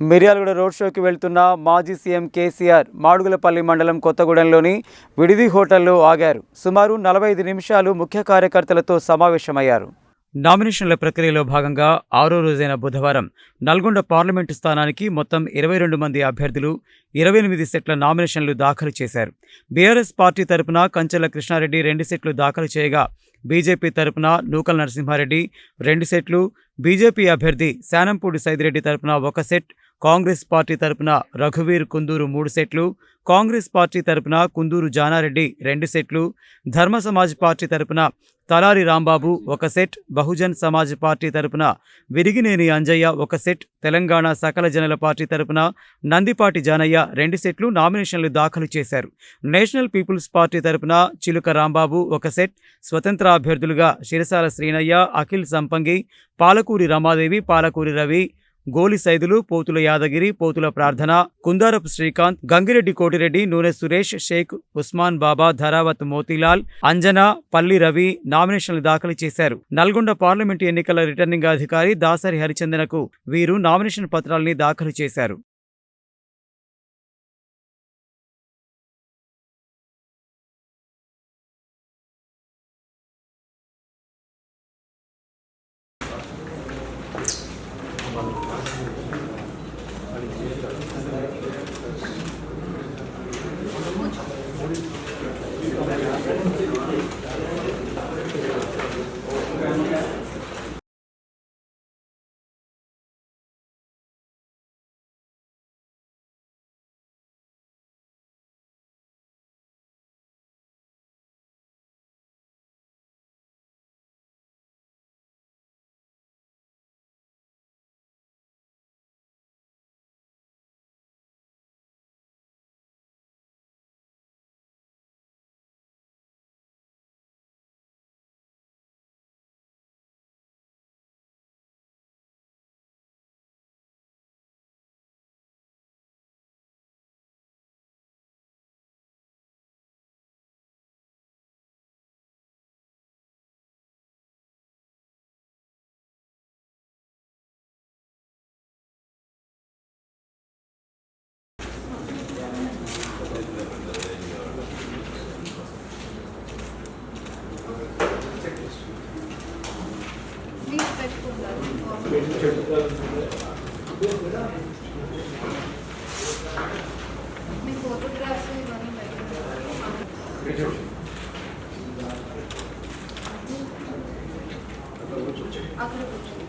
Miryalaguda road షోకి వెళ్తున్న మాజీ సీఎం కేసీఆర్ మాడుగులపల్లి మండలం కొత్తగూడెంలోని విడిది హోటల్లో ఆగారు. సుమారు నలభై ఐదు నిమిషాలు ముఖ్య కార్యకర్తలతో సమావేశమయ్యారు. నామినేషన్ల ప్రక్రియలో భాగంగా ఆరో రోజైన బుధవారం నల్గొండ పార్లమెంటు స్థానానికి మొత్తం ఇరవై రెండు మంది అభ్యర్థులు ఇరవై ఎనిమిది సెట్ల నామినేషన్లు దాఖలు చేశారు. బీఆర్ఎస్ పార్టీ తరపున కంచెల కృష్ణారెడ్డి రెండు సెట్లు దాఖలు చేయగా బీజేపీ తరపున నూకల నరసింహారెడ్డి రెండు సెట్లు బీజేపీ అభ్యర్థి శానంపూడి సైదిరెడ్డి తరపున ఒక సెట్ కాంగ్రెస్ పార్టీ తరపున రఘువీర్ కుందూరు మూడు సెట్లు కాంగ్రెస్ పార్టీ తరపున కుందూరు జానారెడ్డి రెండు సెట్లు ధర్మ సమాజ్ పార్టీ తరపున తలారి రాంబాబు ఒక సెట్ బహుజన్ సమాజ్ పార్టీ తరపున విరిగినేని అంజయ్య ఒక సెట్ తెలంగాణ సకల జనుల పార్టీ తరపున నందిపాటి జానయ్య రెండు సెట్లు నామినేషన్లు దాఖలు చేశారు. నేషనల్ పీపుల్స్ పార్టీ తరపున చిలుక రాంబాబు ఒక సెట్ స్వతంత్ర అభ్యర్థులుగా శిరసాల శ్రీనయ్య అఖిల్ సంపంగి పాలకూరి రమాదేవి పాలకూరి రవి గోలి సైదులు పోతుల యాదగిరి పోతుల ప్రార్థన కుందారపు శ్రీకాంత్ గంగిరెడ్డి కోటిరెడ్డి నూనె సురేష్ షేక్ ఉస్మాన్ బాబా ధరావత్ మోతీలాల్ అంజనా పల్లి రవి నామినేషన్లు దాఖలు చేశారు. నల్గొండ పార్లమెంటు ఎన్నికల రిటర్నింగ్ అధికారి దాసరి హరిచందనకు వీరు నామినేషన్ పత్రాల్ని దాఖలు చేశారు. Gracias. పెట్టుకుంటారు మీ ఫోటోగ్రాఫ్స్ ఇవన్నీ పెట్టుకుంటారు అక్కడ కూర్చోండి.